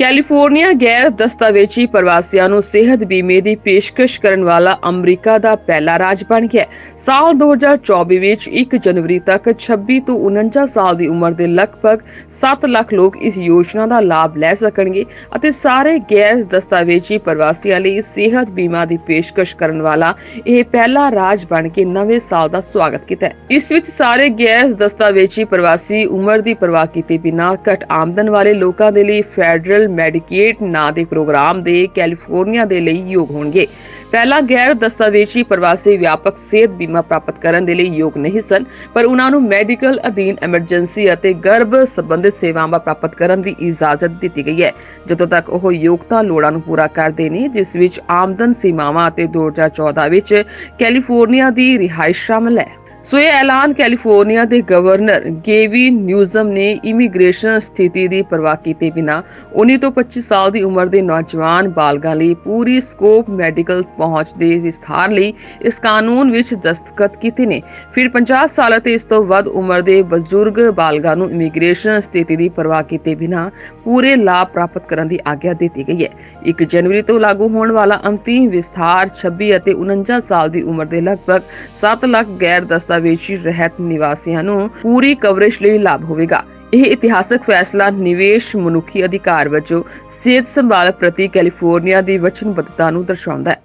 California ਗੈਰ ਦਸਤਾਵੇਜ਼ੀ ਪ੍ਰਵਾਸੀਆਂ ਨੂੰ ਸਿਹਤ ਬੀਮੇ ਦੀ ਪੇਸ਼ਕਸ਼ ਕਰਨ ਵਾਲਾ ਅਮਰੀਕਾ ਦਾ ਪਹਿਲਾ ਰਾਜ ਬਣ ਗਿਆ ਹੈ। ਸਾਲ 2024 ਵਿੱਚ 1 ਜਨਵਰੀ ਤੱਕ 26 ਤੋਂ 49 ਸਾਲ ਦੀ ਉਮਰ ਦੇ ਲਗਭਗ 7 ਲੱਖ ਲੋਕ ਇਸ ਯੋਜਨਾ ਦਾ ਲਾਭ ਲੈ ਸਕਣਗੇ ਅਤੇ ਸਾਰੇ ਗੈਰ ਦਸਤਾਵੇਜ਼ੀ ਪ੍ਰਵਾਸੀਆਂ ਲਈ ਸਿਹਤ ਬੀਮਾ ਦੀ ਪੇਸ਼ਕਸ਼ ਕਰਨ ਵਾਲਾ ਇਹ ਪਹਿਲਾ ਰਾਜ ਬਣ ਕੇ ਨਵੇਂ ਸਾਲ ਦਾ ਸਵਾਗਤ ਕੀਤਾ ਹੈ। ਇਸ ਵਿੱਚ ਸਾਰੇ ਗੈਰ ਦਸਤਾਵੇਜ਼ੀ ਪ੍ਰਵਾਸੀ ਉਮਰ ਦੀ ਪਰਵਾਹ ਕੀਤੇ ਬਿਨਾਂ ਘੱਟ ਆਮਦਨ ਵਾਲੇ ਲੋਕਾਂ ਦੇ ਲਈ ਫੈਡਰਲ ਮੈਡੀਕੇਡ ਨਾਂ ਦੇ ਪ੍ਰੋਗਰਾਮ ਦੇ ਕੈਲੀਫੋਰਨੀਆ ਦੇ ਲਈ ਯੋਗ ਹੋਣਗੇ। ਪਹਿਲਾਂ ਗੈਰ ਦਸਤਾਵੇਜ਼ੀ ਪ੍ਰਵਾਸੀ ਵਿਆਪਕ ਸਿਹਤ ਬੀਮਾ ਪ੍ਰਾਪਤ ਕਰਨ ਦੇ ਲਈ ਯੋਗ ਨਹੀਂ ਸਨ, ਪਰ ਉਹਨਾਂ ਨੂੰ ਮੈਡੀਕਲ ਅਧੀਨ ਐਮਰਜੈਂਸੀ ਅਤੇ ਗਰਭ ਸੰਬੰਧਿਤ ਸੇਵਾਵਾਂ ਪ੍ਰਾਪਤ ਕਰਨ ਦੀ ਇਜਾਜ਼ਤ ਦਿੱਤੀ ਗਈ ਹੈ। ਜਦੋਂ ਤੱਕ ਉਹ ਯੋਗਤਾ ਲੋੜਾਂ ਨੂੰ ਪੂਰਾ ਕਰਦੇ ਨੇ, ਜਿਸ ਵਿੱਚ ਆਮਦਨ ਸੀਮਾਵਾਂ ਅਤੇ 2014 ਵਿੱਚ ਕੈਲੀਫੋਰਨੀਆ ਦੀ ਰਿਹਾਇਸ਼ ਸ਼ਾਮਲ ਹੈ। ਸੋ ਇਹ ਐਲਾਨ ਕੈਲੀਫੋਰਨੀਆ ਦੇ ਗਵਰਨਰ ਗੇਵੀ ਨਿਊਜ਼ਮ ਨੇ ਇਮੀਗ੍ਰੇਸ਼ਨ ਸਥਿਤੀ ਦੀ ਪਰਵਾਹ ਕੀਤੇ ਬਿਨਾ 19 ਤੋਂ 25 ਸਾਲ ਦੀ ਉਮਰ ਦੇ ਨੌਜਵਾਨ ਬਾਲਗਾਂ ਲਈ ਪੂਰੀ ਸਕੋਪ ਮੈਡੀਕਲ ਪਹੁੰਚ ਦੇ ਵਿਸਥਾਰ ਲਈ ਇਸ ਕਾਨੂੰਨ ਵਿੱਚ ਦਸਤਖਤ ਕੀਤੇ ਨੇ। ਫਿਰ 50 ਸਾਲ ਅਤੇ ਇਸ ਤੋਂ ਵੱਧ ਉਮਰ ਦੇ ਬਜ਼ੁਰਗ ਬਾਲਗਾਂ ਨੂੰ ਇਮੀਗ੍ਰੇਸ਼ਨ ਸਥਿਤੀ ਦੀ ਪਰਵਾਹ ਕੀਤੇ ਬਿਨਾ ਪੂਰੇ ਲਾਭ ਪ੍ਰਾਪਤ ਕਰਨ ਦੀ ਆਗਿਆ ਦਿੱਤੀ ਗਈ ਹੈ। 1 ਜਨਵਰੀ ਤੋਂ ਲਾਗੂ ਹੋਣ ਵਾਲਾ ਅੰਤਿਮ ਵਿਸਥਾਰ 26 ਅਤੇ 49 ਸਾਲ ਦੀ ਉਮਰ ਦੇ ਲਗਭਗ 7 ਲੱਖ ਗੈਰ ਦਸਤ ਦਸਤਾਵੇਜ਼ੀ ਰਹਿਤ ਨਿਵਾਸੀਆਂ ਨੂੰ ਪੂਰੀ ਕਵਰੇਜ ਲਈ ਲਾਭ ਹੋਵੇਗਾ। ਇਹ ਇਤਿਹਾਸਕ ਫੈਸਲਾ ਨਿਵੇਸ਼ ਮਨੁੱਖੀ ਅਧਿਕਾਰ ਵਜੋਂ ਸਿਹਤ ਸੰਭਾਲ ਪ੍ਰਤੀ ਕੈਲੀਫੋਰਨੀਆ ਦੀ ਵਚਨਬੱਧਤਾ ਨੂੰ ਦਰਸਾਉਂਦਾ ਹੈ।